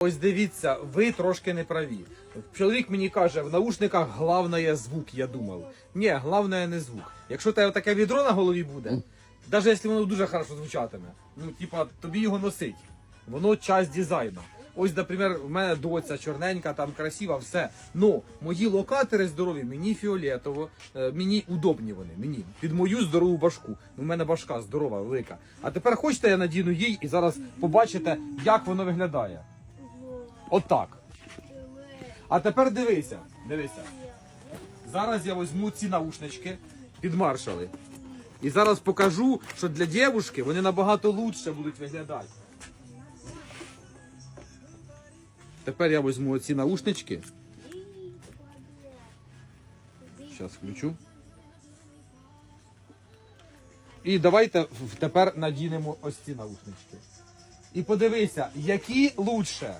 Ось дивіться, ви трошки не праві. Чоловік мені каже, в наушниках головне звук, я думав. Ні, головне не звук. Якщо тебе таке відро на голові буде, навіть якщо воно дуже хорошо звучатиме, ну типа тобі його носить. Воно часть дизайну. Ось, наприклад, в мене доця чорненька, там красива, все. Ну, мої локатори здорові, мені фіолетово, е, мені удобні вони, мені під мою здорову башку. У мене башка здорова, велика. А тепер хочете, я надіну їй і зараз побачите, як воно виглядає. Отак. А тепер дивися, дивися. Зараз я візьму ці наушнички під маршали. І зараз покажу, що для дівушки вони набагато лучше будуть виглядати. Тепер я візьму оці наушнички. Зараз включу. І давайте тепер надінемо ось ці наушнички. І подивися, які лучше.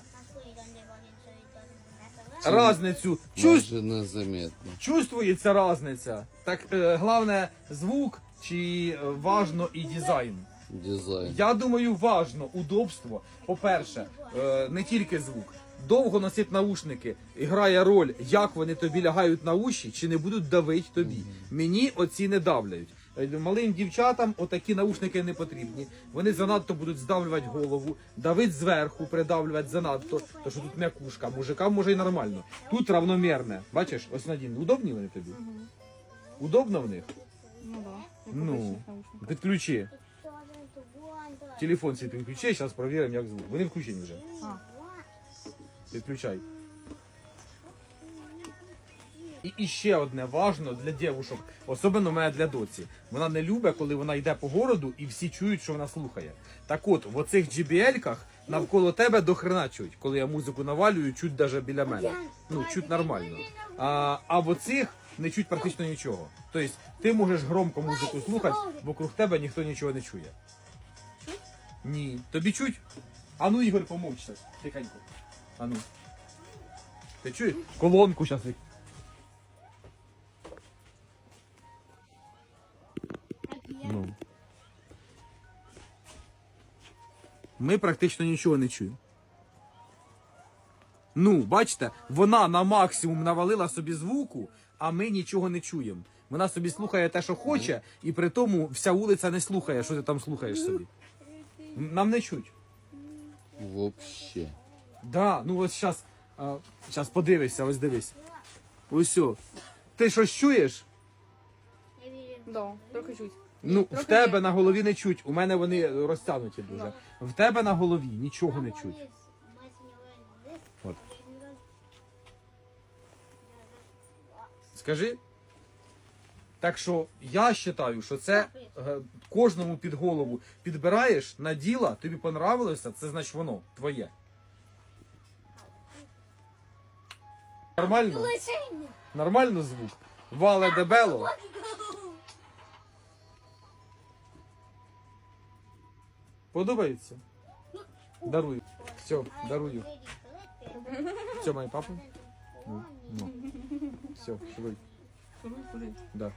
Разницю. Чувств... Незаметно. Чувствується разниця. Так, е, головне, звук чи е, важно і дизайн. Дизайн. Я думаю, важно удобство. По-перше, е, не тільки звук. Довго носити наушники грає роль, як вони тобі лягають на уші, чи не будуть давити тобі. Мені оці не давляють. Е, Малим дівчатам отакі наушники не потрібні. Вони занадто будуть здавлювати голову, давить зверху, придавлювати занадто, то що тут м'якушка. Мужикам може і нормально. Тут равномірне. Бачиш, ось Надін, удобні вони тобі? Удобно в них? Ну да. Ну, підключи. Телефон свій підключи, зараз перевіримо, як звук. Вони включені вже. Підключай. І, і ще одне важно для дівушок, особливо мене для доці. Вона не любить, коли вона йде по городу і всі чують, що вона слухає. Так от, в оцих JBL-ках навколо тебе до хрена чуть. Коли я музику навалюю, чуть даже біля мене. Ну, чуть нормально. А, а в оцих не чуть практично нічого. Тобто ти можеш громко музику слухати, вокруг тебе ніхто нічого не чує. Ні. Тобі чуть? А ну, Ігор, помовч щас. Тихенько. А ну. Ти чуєш? Колонку зараз. Ми практично нічого не чуємо. Ну, бачите, вона на максимум навалила собі звуку, а ми нічого не чуємо. Вона собі слухає те, що хоче, і при тому вся вулиця не слухає, що ти там слухаєш собі. Нам не чуть. Вообще. Да, ну ось зараз, зараз подивишся, ось дивись. Ось. Ти щось чуєш? Да, трохи чуть. Ну, в Трохи тебе є. на голові не чуть. У мене вони розтягнуті дуже. В тебе на голові нічого не чуть. От. Скажи. Так що я вважаю, що це е, кожному під голову підбираєш, наділа, тобі понравилося, це значить воно твоє. Нормально? Нормально звук? Вале дебело? Подобається? Дарую. Все, дарую. Все, моя папа. Ну, ну. Все. Куди? Да.